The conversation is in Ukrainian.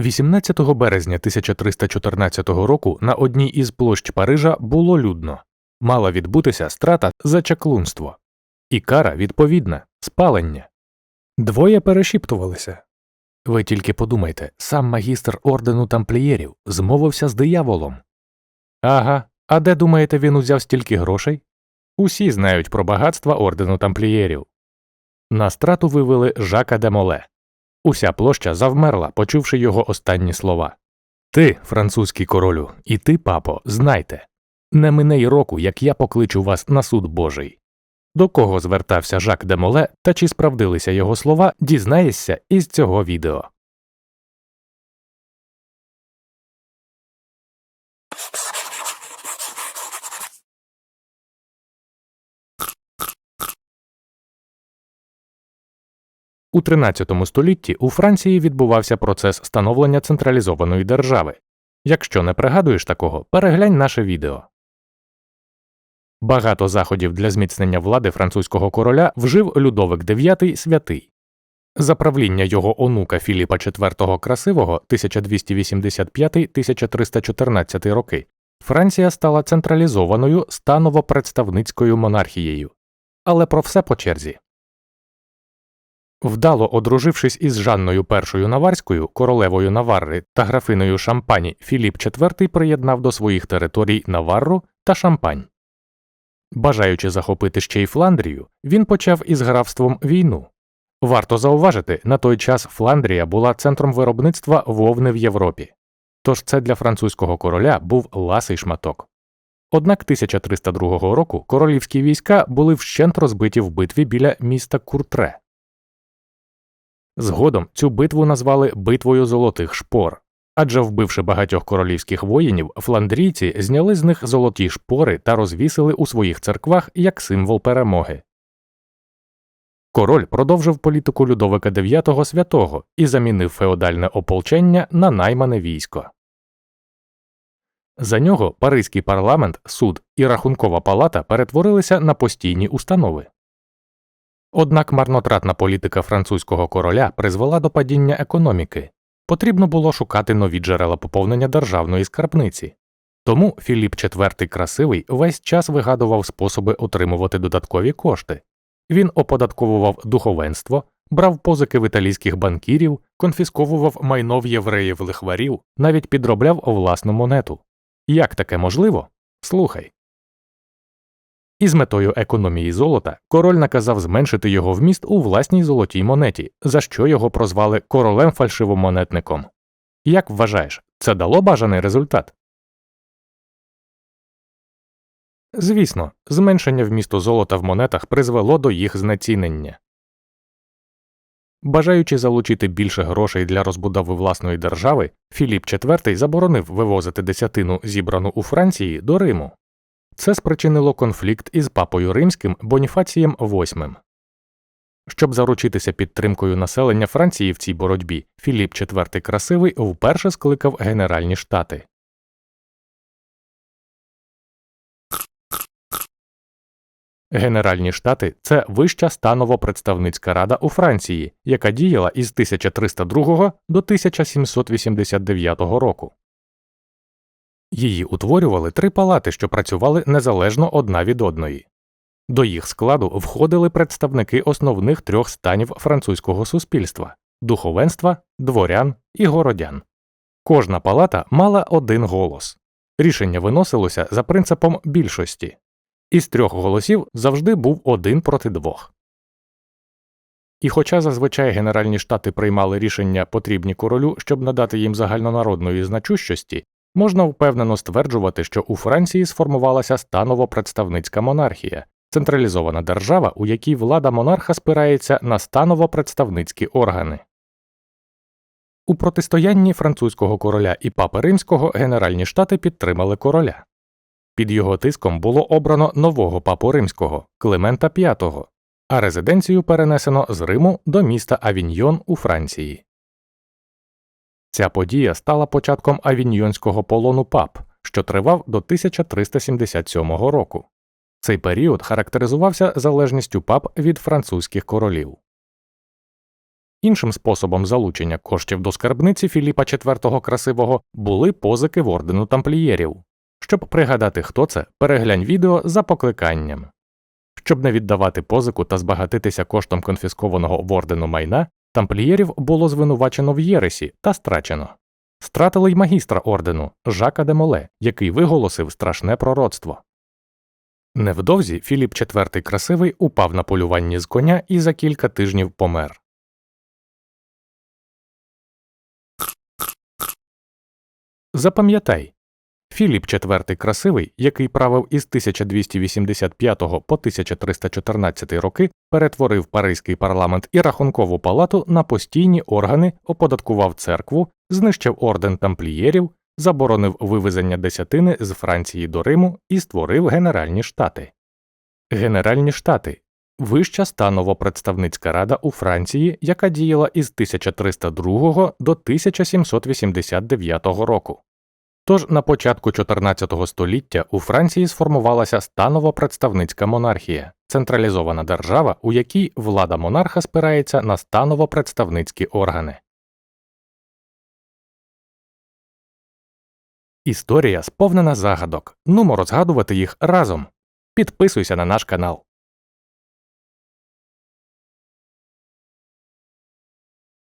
18 березня 1314 року на одній із площ Парижа було людно. Мала відбутися страта за чаклунство. І кара відповідна спалення. Двоє перешіптувалися. Ви тільки подумайте, сам магістр ордену тамплієрів змовився з дияволом. Ага, а де думаєте, він узяв стільки грошей? Усі знають про багатства ордену тамплієрів. На страту вивели Жака де Моле. Уся площа завмерла, почувши його останні слова. Ти, французький королю, і ти, папо, знайте не мине й року, як я покличу вас на суд Божий. До кого звертався Жак де Моле та чи справдилися його слова, дізнаєшся із цього відео. У 13 столітті у Франції відбувався процес становлення централізованої держави. Якщо не пригадуєш такого, переглянь наше відео. Багато заходів для зміцнення влади французького короля вжив Людовик IX святий. За правління його онука Філіпа IV Красивого 1285 1314 роки Франція стала централізованою станово представницькою монархією. Але про все по черзі. Вдало одружившись із Жанною І Наварською, королевою Наварри та графиною Шампані, Філіп IV приєднав до своїх територій Наварру та Шампань. Бажаючи захопити ще й Фландрію, він почав із графством війну. Варто зауважити, на той час Фландрія була центром виробництва вовни в Європі, тож це для французького короля був ласий шматок. Однак 1302 року королівські війська були вщент розбиті в битві біля міста Куртре. Згодом цю битву назвали битвою золотих шпор, адже вбивши багатьох королівських воїнів, фландрійці зняли з них золоті шпори та розвісили у своїх церквах як символ перемоги. Король продовжив політику Людовика IX святого і замінив феодальне ополчення на наймане військо. За нього Паризький парламент, суд і рахункова палата перетворилися на постійні установи. Однак марнотратна політика французького короля призвела до падіння економіки, потрібно було шукати нові джерела поповнення державної скарбниці. Тому Філіп IV Красивий весь час вигадував способи отримувати додаткові кошти. Він оподатковував духовенство, брав позики в італійських банкірів, конфісковував майно в євреїв лихварів, навіть підробляв власну монету. Як таке можливо? Слухай. Із метою економії золота король наказав зменшити його вміст у власній золотій монеті, за що його прозвали королем фальшивомонетником. Як вважаєш, це дало бажаний результат? Звісно, зменшення вмісту золота в монетах призвело до їх знецінення. Бажаючи залучити більше грошей для розбудови власної держави, Філіп IV заборонив вивозити десятину, зібрану у Франції, до Риму. Це спричинило конфлікт із папою римським Боніфацієм VIII. Щоб заручитися підтримкою населення Франції в цій боротьбі, Філіп IV Красивий вперше скликав Генеральні штати. Генеральні штати це вища станово представницька рада у Франції, яка діяла із 1302 до 1789 року. Її утворювали три палати, що працювали незалежно одна від одної. До їх складу входили представники основних трьох станів французького суспільства духовенства, дворян і городян. Кожна палата мала один голос. Рішення виносилося за принципом більшості. Із трьох голосів завжди був один проти двох. І хоча зазвичай Генеральні штати приймали рішення потрібні королю, щоб надати їм загальнонародної значущості, можна впевнено стверджувати, що у Франції сформувалася станово представницька монархія, централізована держава, у якій влада монарха спирається на станово представницькі органи. У протистоянні французького короля і папи римського Генеральні штати підтримали короля. Під його тиском було обрано нового папу римського Климента V, а резиденцію перенесено з Риму до міста Авіньйон у Франції. Ця подія стала початком авіньйонського полону пап, що тривав до 1377 року. Цей період характеризувався залежністю пап від французьких королів. Іншим способом залучення коштів до скарбниці Філіпа IV Красивого були позики в ордену тамплієрів. Щоб пригадати, хто це, переглянь відео за покликанням. Щоб не віддавати позику та збагатитися коштом конфіскованого в ордену майна, тамплієрів було звинувачено в Єресі та страчено. Стратили й магістра ордену Жака де Моле, який виголосив страшне пророцтво. Невдовзі Філіп IV Красивий упав на полюванні з коня і за кілька тижнів помер. Запам'ятай, Філіп IV Красивий, який правив із 1285 по 1314 роки, перетворив Паризький парламент і рахункову палату на постійні органи, оподаткував церкву, знищив орден тамплієрів, заборонив вивезення десятини з Франції до Риму і створив Генеральні Штати. Генеральні Штати вища станово представницька рада у Франції, яка діяла із 1302 до 1789 року. Тож на початку 14 століття у Франції сформувалася станово представницька монархія, централізована держава, у якій влада монарха спирається на станово представницькі органи. Історія сповнена загадок. Нумо розгадувати їх разом. Підписуйся на наш канал.